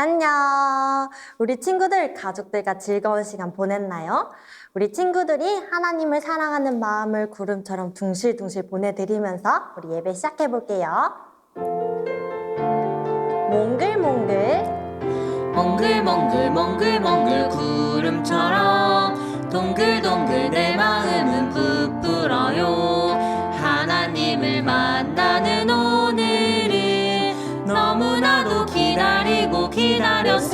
안녕. 우리 친구들 가족들과 즐거운 시간 보냈나요? 우리 친구들이 하나님을 사랑하는 마음을 구름처럼 둥실둥실 보내드리면서 우리 예배 시작해 볼게요. 몽글몽글 몽글몽글 몽글몽글 구름처럼 동글동글 내 마음은 부풀어요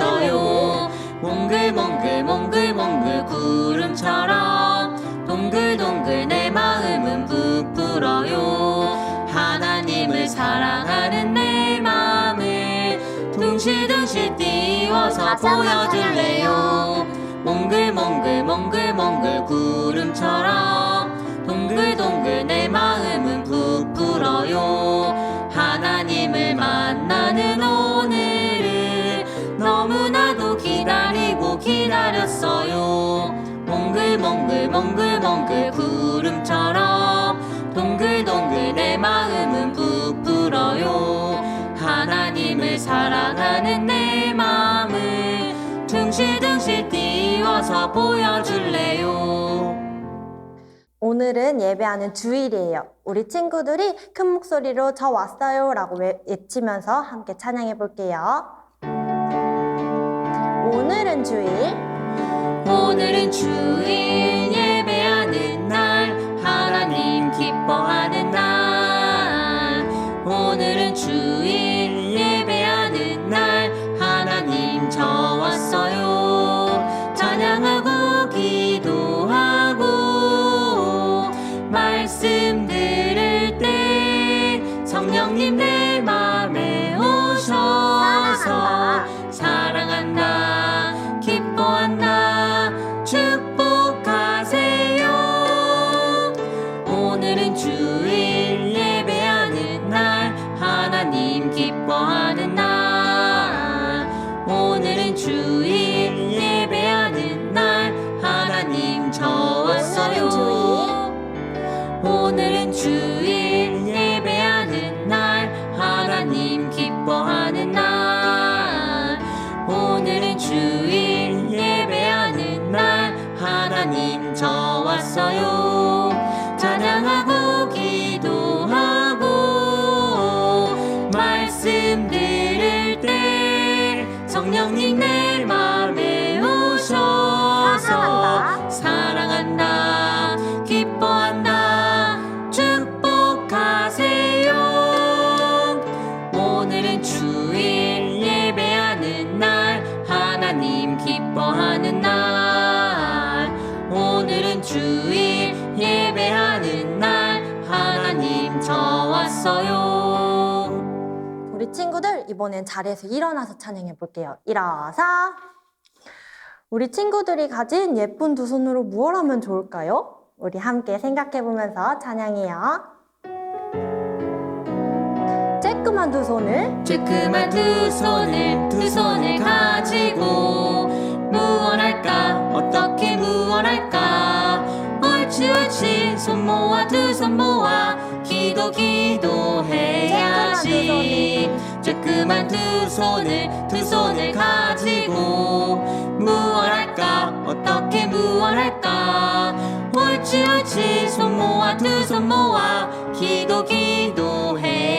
기다렸어요. 몽글몽글 몽글몽글 구름처럼 동글동글 내 마음은 부풀어요. 하나님을 사랑하는 내 마음을 둥실둥실 띄워서 한번 보여줄래요? 몽글몽글 몽글몽글 구름처럼 동글동글 내 마음은 부풀어요 몽글몽글 몽글몽글 구름처럼 동글동글 내 마음은 부풀어요 하나님을 사랑하는 내 마음을 둥실둥실 띄워서 보여줄래요 오늘은 예배하는 주일이에요. 우리 친구들이 큰 목소리로 저 왔어요 라고 외- 외치면서 함께 찬양해 볼게요. 오늘은 주일 오늘은 주일 주일 예배하는 날 하나님 저 왔어요 이번엔 자리에서 일어나서 찬양해 볼게요. 일어서 우리 친구들이 가진 예쁜 두 손으로 무엇 하면 좋을까요? 우리 함께 생각해 보면서 찬양해요. 쬐끄만 두 손을 쬐끄만 두 손을 두 손을 가지고 무언할까 어떻게 무언할까 옳지 옳지 손 모아 두 손 모아 기도 기도해야지 쬐끄만 두 손을 두 손을 가지고 무언할까? 어떻게 무언할까? 옳지 옳지 손 모아 두 손 모아 기도 기도해야지.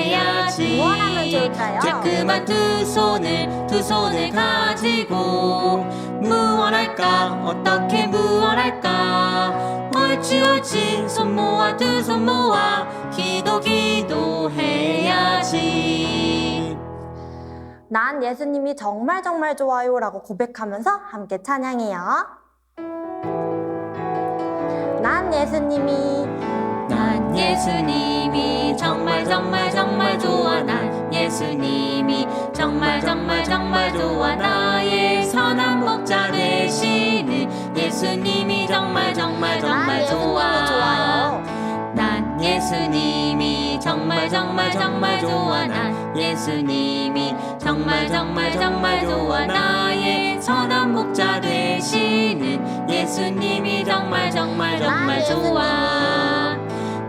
무엇하면 좋을까요? 쬐끄만 두 손을 두 손을 가지고 무언할까? 어떻게 무언할까? 옳지 옳지 손 모아 두 손 모아 기도 기도해야지 난 예수님이 정말 정말 좋아요 라고 고백하면서 함께 찬양해요. 난 예수님이. 난 예수님이 정말 정말 정말 좋아. 난 예수님이 정말 정말 정말 좋아. 나의 선한 목자 되시는 예수님이 정말 정말 난 정말 좋아. 좋아요. 난 예수님이 정말 정말 좋아. 난 예수님이 정말 정말 정말 좋아. 나의 선한 목자 되시는 예수님이 정말 정말 정말 좋아.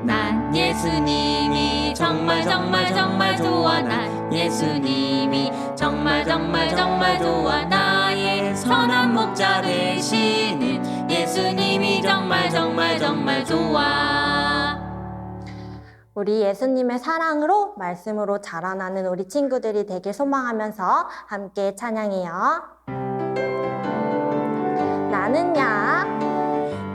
난 예수님이 정말 정말 정말 좋아. 난 예수님이 정말 정말 정말 좋아. 나의 선한 목자 되시는 예수님이 정말 정말 정말 좋아 우리 예수님의 사랑으로 말씀으로 자라나는 우리 친구들이 되길 소망하면서 함께 찬양해요. 나는야.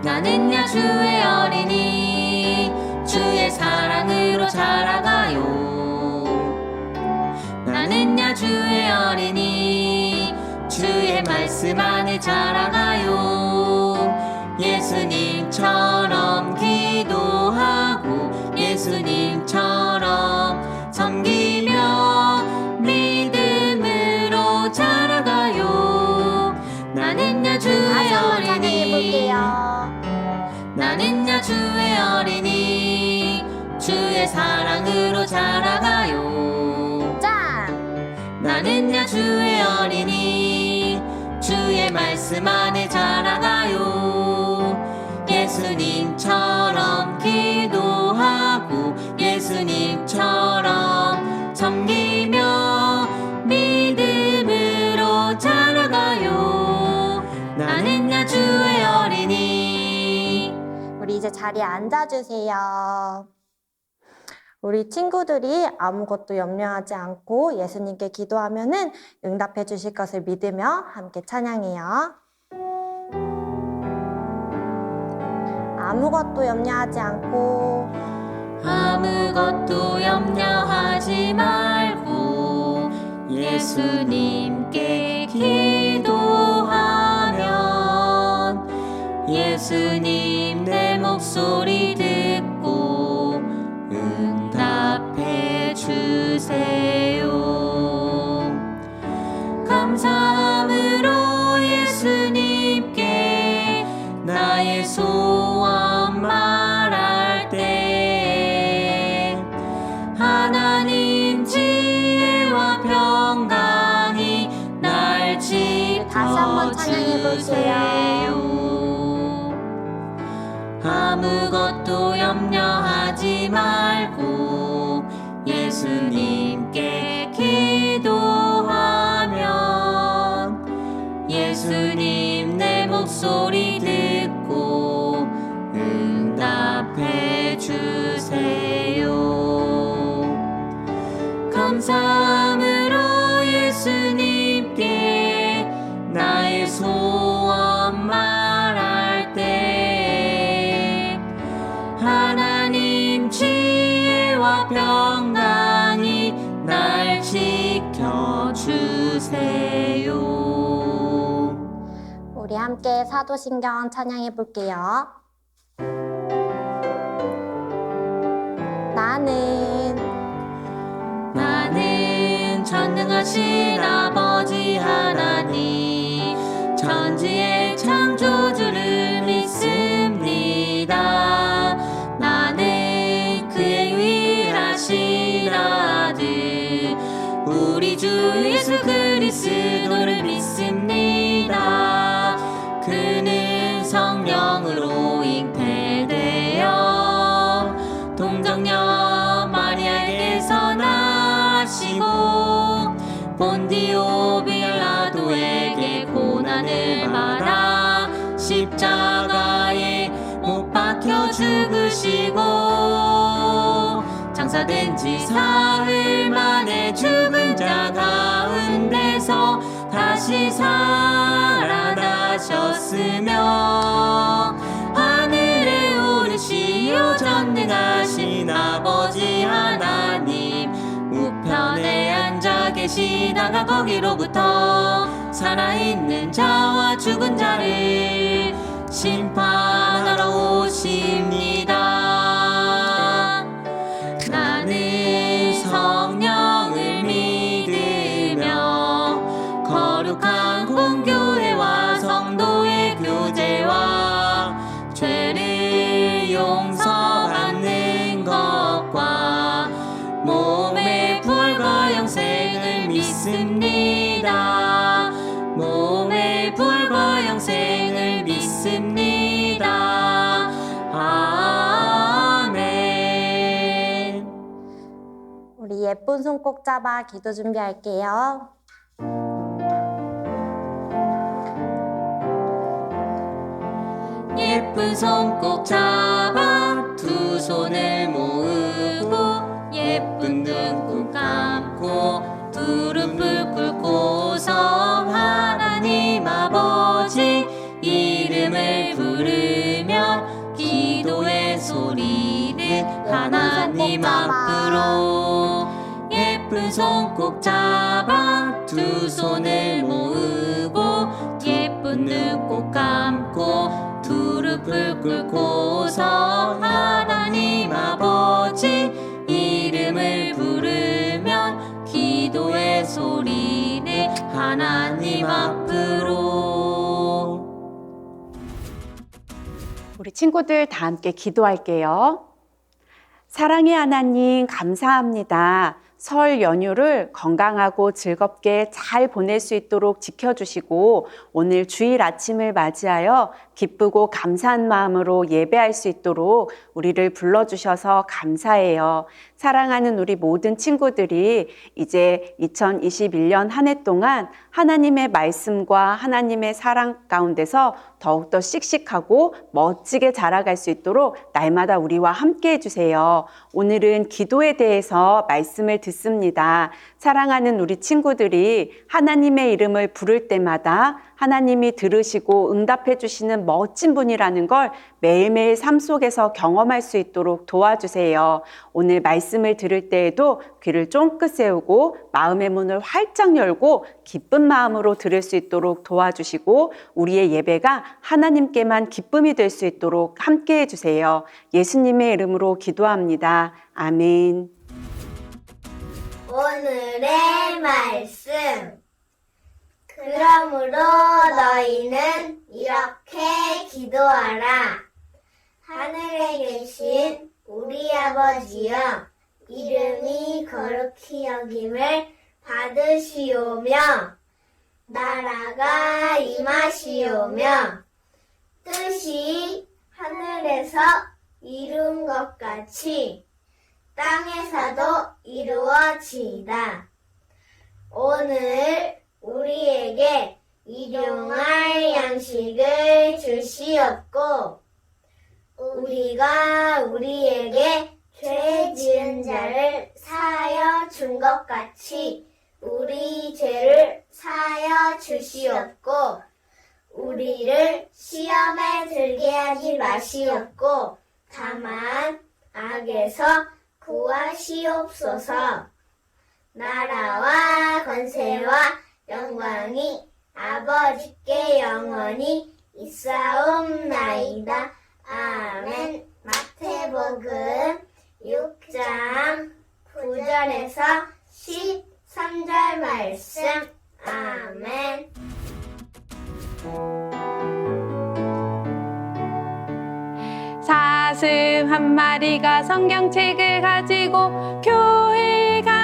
나는야 주의 어린이. 주의 사랑으로 자라가요. 나는야 주의 어린이. 주의 말씀 안에 자라가요. 예수님처럼 예수님처럼 섬기며 믿음으로 자라가요. 나는 야 주의 다시 한번 찬양해 어린이 볼게요. 나는 야 주의 어린이. 주의 사랑으로 자라가요. 짠! 나는 야 주의 어린이. 주의 말씀 안에 자라가요. 예수님처럼 예수님처럼 섬기며 믿음으로 자라가요 나는야 주의 어린이 우리 이제 자리에 앉아주세요. 우리 친구들이 아무것도 염려하지 않고 예수님께 기도하면은 응답해 주실 것을 믿으며 함께 찬양해요. 아무것도 염려하지 않고 아무것도 염려하지 말고 예수님께 기도하면 예수님 내 목소리 듣고 응답해 주세요. 감사 볼게요. 지켜주세요 아무것도 염려하지 말 함께 사도신경 찬양해 볼게요. 나는 나는 전능하신 죽으시고 장사된 지 사흘 만에 죽은 자 가운데서 다시 살아나셨으며 하늘에 오르시어 전능하신 아버지 하나님 우편에 앉아 계시다가 거기로부터 살아있는 자와 죽은 자를 심판하러 오십니다. 예쁜 손 꼭 잡아 기도 준비할게요. 예쁜 손 꼭 잡아 두 손을 모으고 예쁜 눈 꼭 감고 두릅을 꿇고서 하나님 아버지 이름을 부르며 기도의 소리를 하나님 앞으로 예쁜 손 꼭 잡아 두 손을 모으고 예쁜 눈 꼭 감고 두릅을 꿇고서 하나님 아버지 이름을 부르며 기도의 소리를 하나님 앞으로 우리 친구들 다 함께 기도할게요. 사랑의 하나님, 감사합니다. 설 연휴를 건강하고 즐겁게 잘 보낼 수 있도록 지켜주시고 오늘 주일 아침을 맞이하여 기쁘고 감사한 마음으로 예배할 수 있도록 우리를 불러주셔서 감사해요. 사랑하는 우리 모든 친구들이 이제 2021년 한 해 동안 하나님의 말씀과 하나님의 사랑 가운데서 더욱더 씩씩하고 멋지게 자라갈 수 있도록 날마다 우리와 함께 해주세요. 오늘은 기도에 대해서 말씀을 듣습니다. 사랑하는 우리 친구들이 하나님의 이름을 부를 때마다 하나님이 들으시고 응답해 주시는 멋진 분이라는 걸 매일매일 삶 속에서 경험할 수 있도록 도와주세요. 오늘 말씀을 들을 때에도 귀를 쫑긋 세우고 마음의 문을 활짝 열고 기쁜 마음으로 들을 수 있도록 도와주시고 우리의 예배가 하나님께만 기쁨이 될 수 있도록 함께 해주세요. 예수님의 이름으로 기도합니다. 아멘. 오늘의 말씀. 그러므로 너희는 이렇게 기도하라. 하늘에 계신 우리 아버지여, 이름이 거룩히 여김을 받으시오며, 나라가 임하시오며, 뜻이 하늘에서 이룬 것 같이 땅에서도 이루어지이다. 오늘 우리에게 일용할 양식을 주시옵고 우리가 우리에게 죄 지은 자를 사하여 준 것 같이 우리 죄를 사하여 주시옵고 우리를 시험에 들게 하지 마시옵고 다만 악에서 구하시옵소서. 나라와 권세와 영광이 아버지께 영원히 있사옵나이다. 아멘. 마태복음 6장 9절에서 13절 말씀. 아멘. 사슴 한 마리가 성경책을 가지고 교회 갑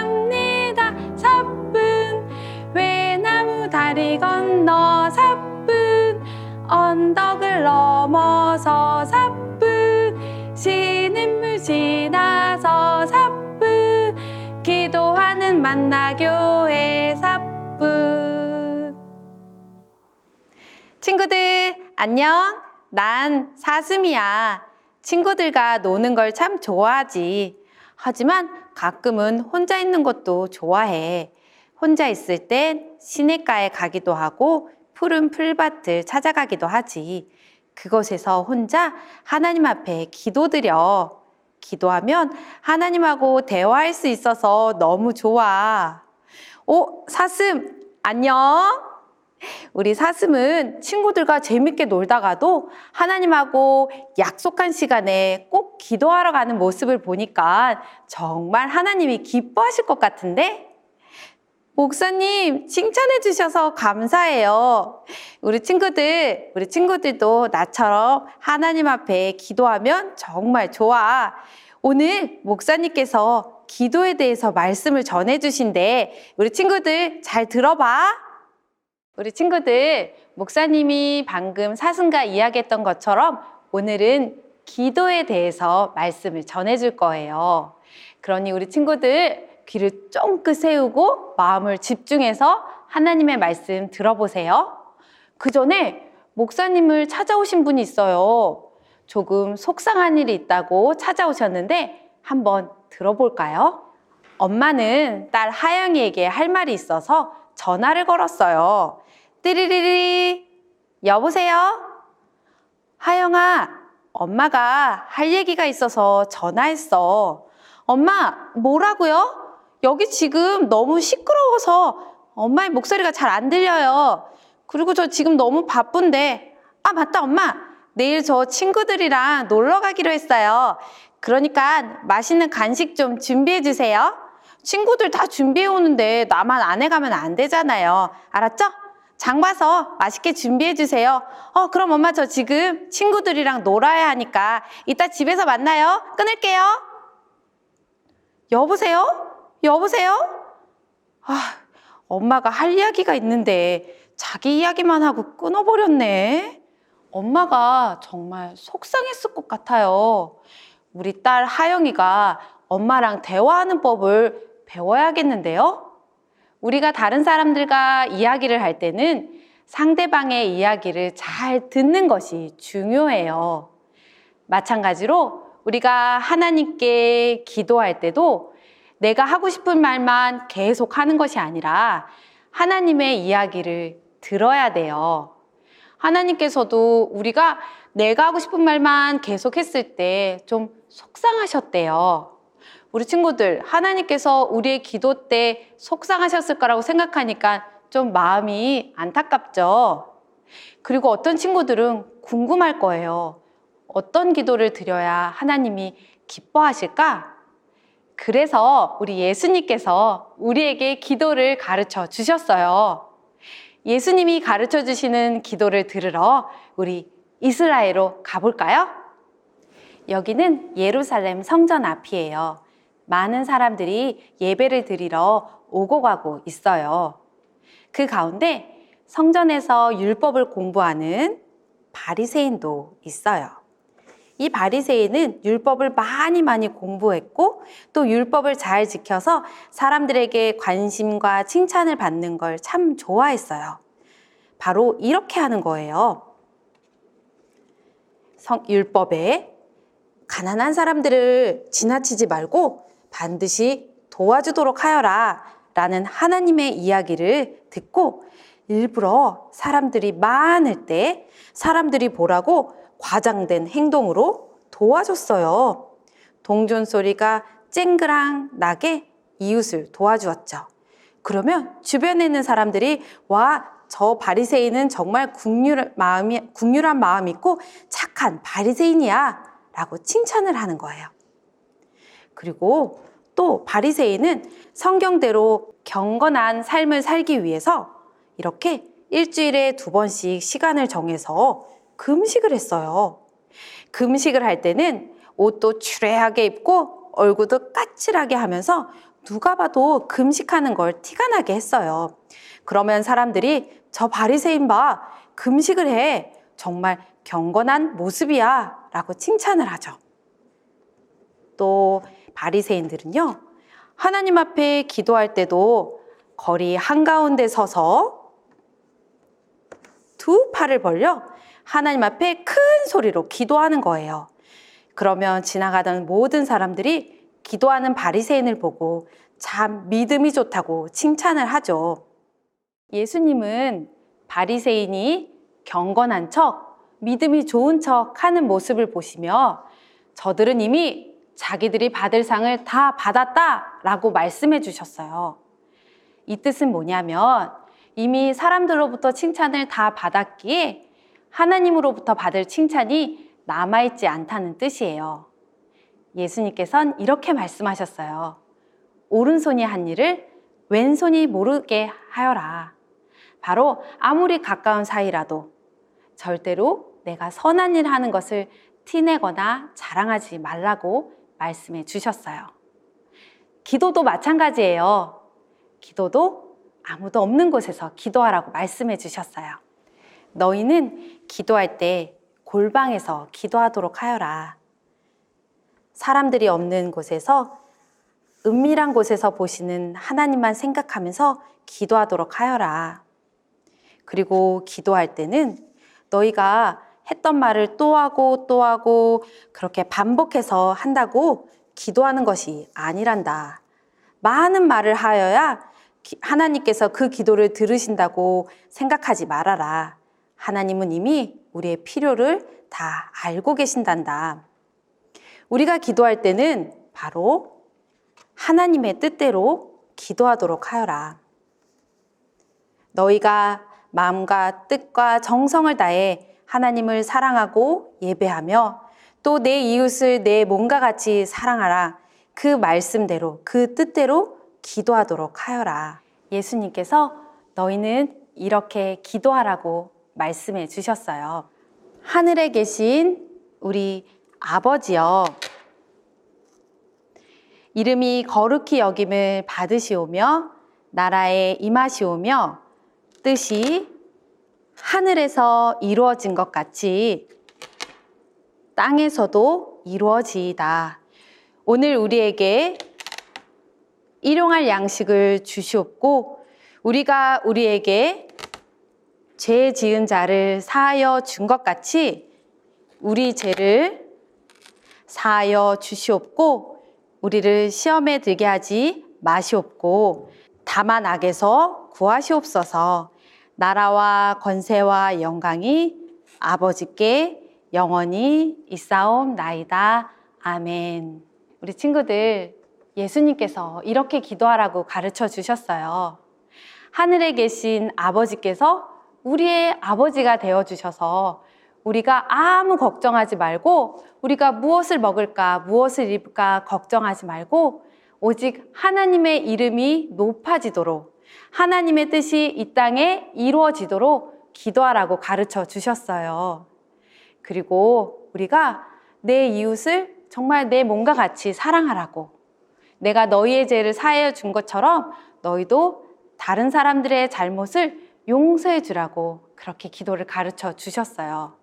다리 건너 사뿐 언덕을 넘어서 사뿐 시냇물 지나서 사뿐 기도하는 만나교회 사뿐 친구들 안녕. 난 사슴이야. 친구들과 노는 걸 참 좋아하지. 하지만 가끔은 혼자 있는 것도 좋아해. 혼자 있을 땐 시냇가에 가기도 하고 푸른 풀밭을 찾아가기도 하지. 그곳에서 혼자 하나님 앞에 기도드려. 기도하면 하나님하고 대화할 수 있어서 너무 좋아. 오, 사슴, 안녕. 우리 사슴은 친구들과 재밌게 놀다가도 하나님하고 약속한 시간에 꼭 기도하러 가는 모습을 보니까 정말 하나님이 기뻐하실 것 같은데? 목사님, 칭찬해 주셔서 감사해요. 우리 친구들, 우리 친구들도 나처럼 하나님 앞에 기도하면 정말 좋아. 오늘 목사님께서 기도에 대해서 말씀을 전해 주신데, 우리 친구들 잘 들어봐. 우리 친구들, 목사님이 방금 사슴과 이야기했던 것처럼 오늘은 기도에 대해서 말씀을 전해 줄 거예요. 그러니 우리 친구들 귀를 쫑긋 세우고 마음을 집중해서 하나님의 말씀 들어보세요. 그 전에 목사님을 찾아오신 분이 있어요. 조금 속상한 일이 있다고 찾아오셨는데 한번 들어볼까요? 엄마는 딸 하영이에게 할 말이 있어서 전화를 걸었어요. 띠리리리 여보세요? 하영아, 엄마가 할 얘기가 있어서 전화했어. 엄마, 뭐라고요? 여기 지금 너무 시끄러워서 엄마의 목소리가 잘 안 들려요. 그리고 저 지금 너무 바쁜데. 아, 맞다, 엄마. 내일 저 친구들이랑 놀러 가기로 했어요. 그러니까 맛있는 간식 좀 준비해 주세요. 친구들 다 준비해 오는데 나만 안 해가면 안 되잖아요. 알았죠? 장 봐서 맛있게 준비해 주세요. 어, 그럼 엄마 저 지금 친구들이랑 놀아야 하니까 이따 집에서 만나요. 끊을게요. 여보세요? 여보세요? 아, 엄마가 할 이야기가 있는데 자기 이야기만 하고 끊어버렸네. 엄마가 정말 속상했을 것 같아요. 우리 딸 하영이가 엄마랑 대화하는 법을 배워야겠는데요. 우리가 다른 사람들과 이야기를 할 때는 상대방의 이야기를 잘 듣는 것이 중요해요. 마찬가지로 우리가 하나님께 기도할 때도 내가 하고 싶은 말만 계속 하는 것이 아니라 하나님의 이야기를 들어야 돼요. 하나님께서도 우리가 내가 하고 싶은 말만 계속 했을 때 좀 속상하셨대요. 우리 친구들, 하나님께서 우리의 기도 때 속상하셨을 거라고 생각하니까 좀 마음이 안타깝죠. 그리고 어떤 친구들은 궁금할 거예요. 어떤 기도를 드려야 하나님이 기뻐하실까? 그래서 우리 예수님께서 우리에게 기도를 가르쳐 주셨어요. 예수님이 가르쳐 주시는 기도를 들으러 우리 이스라엘로 가볼까요? 여기는 예루살렘 성전 앞이에요. 많은 사람들이 예배를 드리러 오고 가고 있어요. 그 가운데 성전에서 율법을 공부하는 바리새인도 있어요. 이 바리새인은 율법을 많이 많이 공부했고 또 율법을 잘 지켜서 사람들에게 관심과 칭찬을 받는 걸 참 좋아했어요. 바로 이렇게 하는 거예요. 성, 율법에 가난한 사람들을 지나치지 말고 반드시 도와주도록 하여라 라는 하나님의 이야기를 듣고 일부러 사람들이 많을 때 사람들이 보라고 과장된 행동으로 도와줬어요. 동전 소리가 쨍그랑 나게 이웃을 도와주었죠. 그러면 주변에 있는 사람들이 와, 저 바리새인은 정말 국률 마음이 국률한 마음 있고 착한 바리새인이야 라고 칭찬을 하는 거예요. 그리고 또 바리새인은 성경대로 경건한 삶을 살기 위해서 이렇게 일주일에 두 번씩 시간을 정해서 금식을 했어요. 금식을 할 때는 옷도 추레하게 입고 얼굴도 까칠하게 하면서 누가 봐도 금식하는 걸 티가 나게 했어요. 그러면 사람들이 저 바리새인 봐 금식을 해 정말 경건한 모습이야 라고 칭찬을 하죠. 또 바리새인들은요 하나님 앞에 기도할 때도 거리 한가운데 서서 두 팔을 벌려 하나님 앞에 큰 소리로 기도하는 거예요. 그러면 지나가던 모든 사람들이 기도하는 바리새인을 보고 참 믿음이 좋다고 칭찬을 하죠. 예수님은 바리새인이 경건한 척, 믿음이 좋은 척 하는 모습을 보시며 저들은 이미 자기들이 받을 상을 다 받았다 라고 말씀해 주셨어요. 이 뜻은 뭐냐면 이미 사람들로부터 칭찬을 다 받았기에 하나님으로부터 받을 칭찬이 남아있지 않다는 뜻이에요. 예수님께서는 이렇게 말씀하셨어요. 오른손이 한 일을 왼손이 모르게 하여라. 바로 아무리 가까운 사이라도 절대로 내가 선한 일 하는 것을 티내거나 자랑하지 말라고 말씀해 주셨어요. 기도도 마찬가지예요. 기도도 아무도 없는 곳에서 기도하라고 말씀해 주셨어요. 너희는 기도할 때 골방에서 기도하도록 하여라. 사람들이 없는 곳에서 은밀한 곳에서 보시는 하나님만 생각하면서 기도하도록 하여라. 그리고 기도할 때는 너희가 했던 말을 또 하고 또 하고 그렇게 반복해서 한다고 기도하는 것이 아니란다. 많은 말을 하여야 기- 하나님께서 그 기도를 들으신다고 생각하지 말아라. 하나님은 이미 우리의 필요를 다 알고 계신단다. 우리가 기도할 때는 바로 하나님의 뜻대로 기도하도록 하여라. 너희가 마음과 뜻과 정성을 다해 하나님을 사랑하고 예배하며 또 내 이웃을 내 몸과 같이 사랑하라. 그 말씀대로, 그 뜻대로 기도하도록 하여라. 예수님께서 너희는 이렇게 기도하라고 말씀해 주셨어요. 하늘에 계신 우리 아버지여. 이름이 거룩히 여김을 받으시오며 나라에 임하시오며 뜻이 하늘에서 이루어진 것 같이 땅에서도 이루어지이다. 오늘 우리에게 일용할 양식을 주시옵고 우리가 우리에게 죄 지은 자를 사하여 준 것 같이 우리 죄를 사하여 주시옵고 우리를 시험에 들게 하지 마시옵고 다만 악에서 구하시옵소서 나라와 권세와 영광이 아버지께 영원히 있사옵나이다. 아멘. 우리 친구들, 예수님께서 이렇게 기도하라고 가르쳐 주셨어요. 하늘에 계신 아버지께서 우리의 아버지가 되어 주셔서 우리가 아무 걱정하지 말고 우리가 무엇을 먹을까, 무엇을 입을까 걱정하지 말고 오직 하나님의 이름이 높아지도록 하나님의 뜻이 이 땅에 이루어지도록 기도하라고 가르쳐 주셨어요. 그리고 우리가 내 이웃을 정말 내 몸과 같이 사랑하라고 내가 너희의 죄를 사하여 준 것처럼 너희도 다른 사람들의 잘못을 용서해 주라고 그렇게 기도를 가르쳐 주셨어요.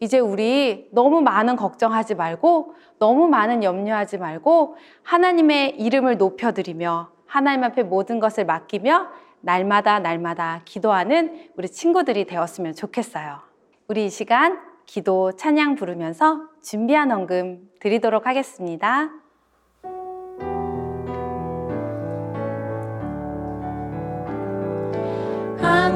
이제 우리 너무 많은 걱정하지 말고 너무 많은 염려하지 말고 하나님의 이름을 높여드리며 하나님 앞에 모든 것을 맡기며 날마다 날마다 기도하는 우리 친구들이 되었으면 좋겠어요. 우리 이 시간 기도 찬양 부르면서 준비한 헌금 드리도록 하겠습니다.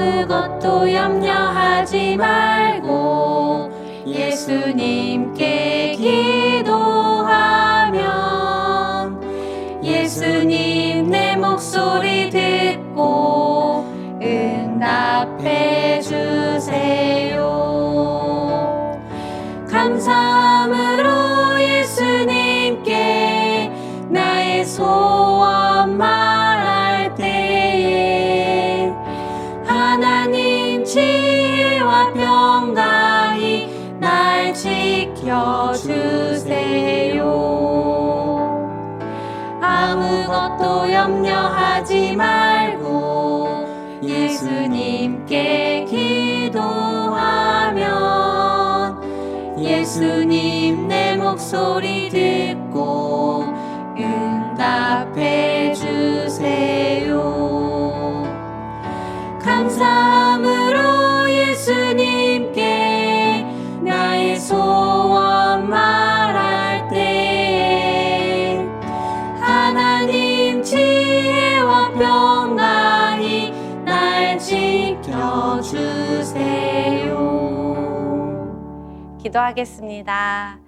아무것도 염려하지 말고 예수님께 기도하면 예수님 내 목소리 듣고 응답해 주세요. 감사 아무것도 염려하지 말고 예수님께 기도하면 예수님 내 목소리 듣고 응답해 주세요. 감사함으로 예수님 기도하겠습니다.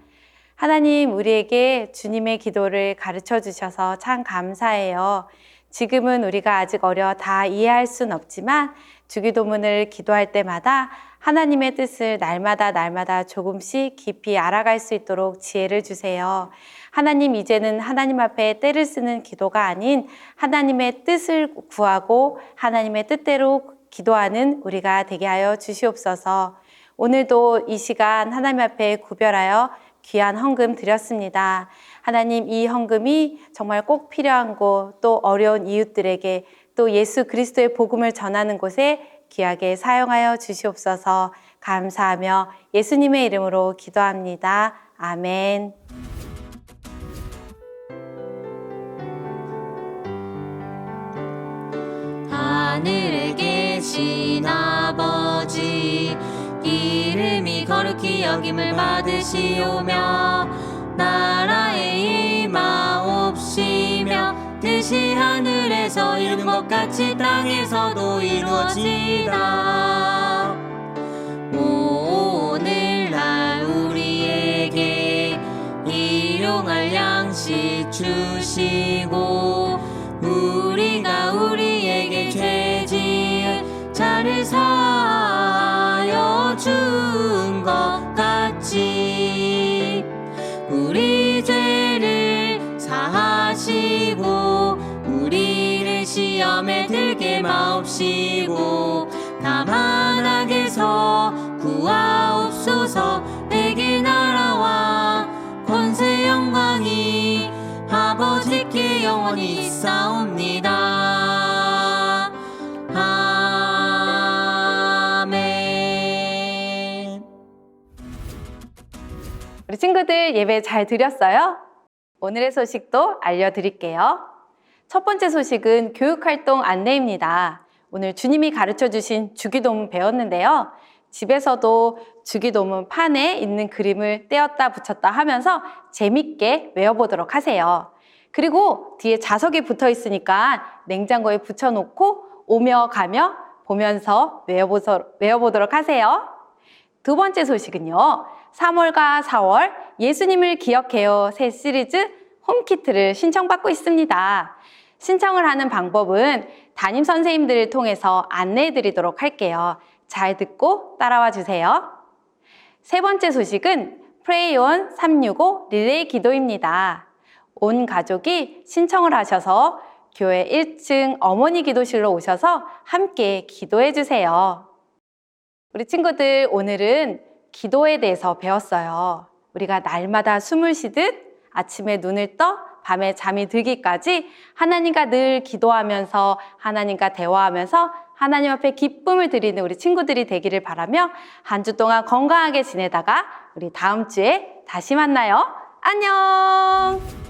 하나님, 우리에게 주님의 기도를 가르쳐 주셔서 참 감사해요. 지금은 우리가 아직 어려 다 이해할 순 없지만 주기도문을 기도할 때마다 하나님의 뜻을 날마다 날마다 조금씩 깊이 알아갈 수 있도록 지혜를 주세요. 하나님, 이제는 하나님 앞에 때를 쓰는 기도가 아닌 하나님의 뜻을 구하고 하나님의 뜻대로 기도하는 우리가 되게 하여 주시옵소서. 오늘도 이 시간 하나님 앞에 구별하여 귀한 헌금 드렸습니다. 하나님 이 헌금이 정말 꼭 필요한 곳, 또 어려운 이웃들에게 또 예수 그리스도의 복음을 전하는 곳에 귀하게 사용하여 주시옵소서 감사하며 예수님의 이름으로 기도합니다. 아멘. 하늘에 계신 아버지 거룩히 여김을 받으시오며 나라에 임하옵시며 뜻이 하늘에서 이룬 것 같이 땅에서도 이루어지다. 오늘날 우리에게 일용할 양식 주시고 우리가 우리에게 죄 지은 자를 사 시험에 들게 마옵시고 다만 악에서 구하옵소서 내게 나라와 권세 영광이 아버지께 영원히 있사옵니다 아멘 우리 친구들 예배 잘 드렸어요? 오늘의 소식도 알려드릴게요. 첫 번째 소식은 교육활동 안내입니다. 오늘 주님이 가르쳐 주신 주기도문 배웠는데요. 집에서도 주기도문 판에 있는 그림을 떼었다 붙였다 하면서 재밌게 외워보도록 하세요. 그리고 뒤에 자석이 붙어 있으니까 냉장고에 붙여놓고 오며 가며 보면서 외워보서, 외워보도록 하세요. 두 번째 소식은요. 3월과 4월 예수님을 기억해요 새 시리즈 홈키트를 신청받고 있습니다. 신청을 하는 방법은 담임 선생님들을 통해서 안내해 드리도록 할게요. 잘 듣고 따라와 주세요. 세 번째 소식은 프레이온 365 릴레이 기도입니다. 온 가족이 신청을 하셔서 교회 1층 어머니 기도실로 오셔서 함께 기도해 주세요. 우리 친구들 오늘은 기도에 대해서 배웠어요. 우리가 날마다 숨을 쉬듯 아침에 눈을 떠 밤에 잠이 들기까지 하나님과 늘 기도하면서 하나님과 대화하면서 하나님 앞에 기쁨을 드리는 우리 친구들이 되기를 바라며 한 주 동안 건강하게 지내다가 우리 다음 주에 다시 만나요. 안녕!